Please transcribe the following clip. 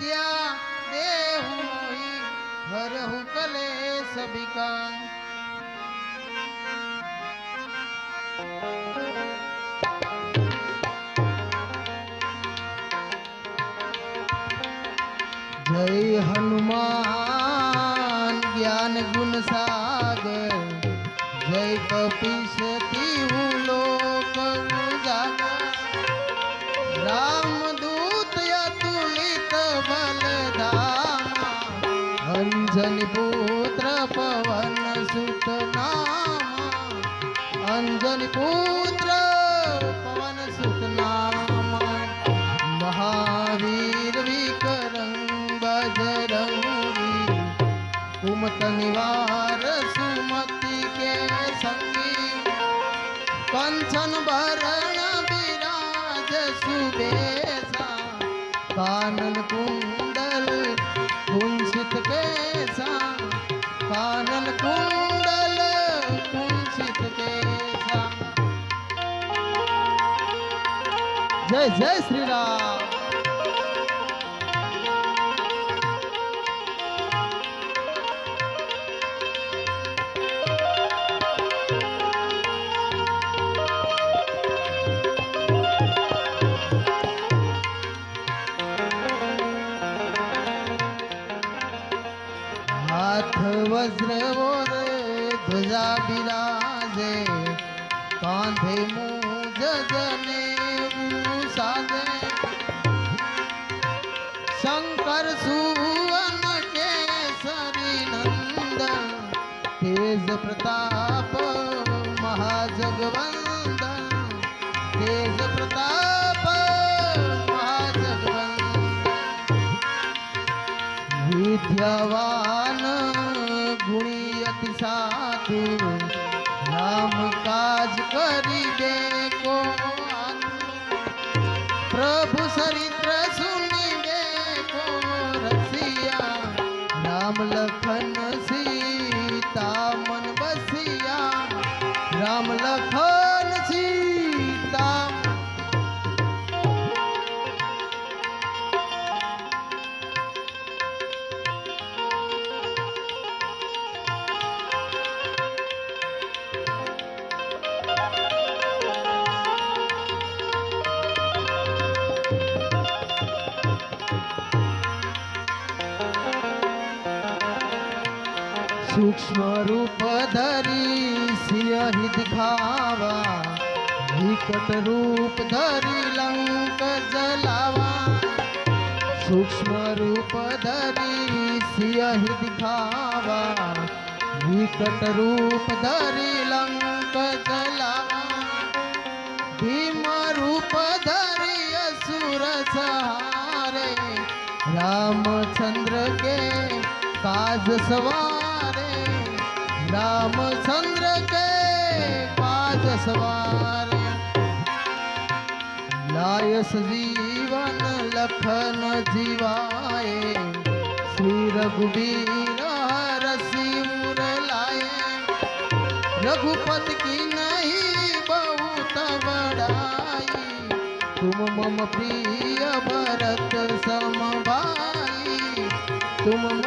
त्या देहु मोहि हरहु कले सभी का जय हनुमान ज्ञान गुण सागर, जय कपीश सती અંજની પુત્ર પવન સુત નામ. અંજની પુત્ર પવન સુત નામ. મહાવીર વિક્રમ બજરંગી કુમત નિવાર સુમતિ કે સંગી કંચન ભરણ બિરાજ સુબેસા. કાનન જય જય શ્રી રામ. હાથ વજ્ર બોર ધ્વજા બિરાજે કાંધે મુજ જને સાજે શંકર સુવન કેસરી નંદન તેજ પ્રતાપ મહાજગવંદન તેજ પ્રતાપ મહાજગવંદન વિદ્યાવાન ગુણી અતિ સાધુ રામ કાજ કરી દે. સૂક્ષ્મ રૂપ ધરી સિંહ દિખાવા વિકટ રૂપ ધરી લંક જલાવા સૂક્ષ્મ રૂપ ધરી સિંહ દિખાવા વિકટ રૂપ ધરી લંક જલાવા ભીમ રૂપ ધરી અસુર સહારે રામચંદ્ર કે काज सवारे रामचंद्र के काज सवारे। लायस जीवन लखन जीवाए, श्री रघुबीर रसी मुर लाए। रघुपत की नहीं बहुत बड़ाई तुम मम प्रिय भरत सम भाई तुम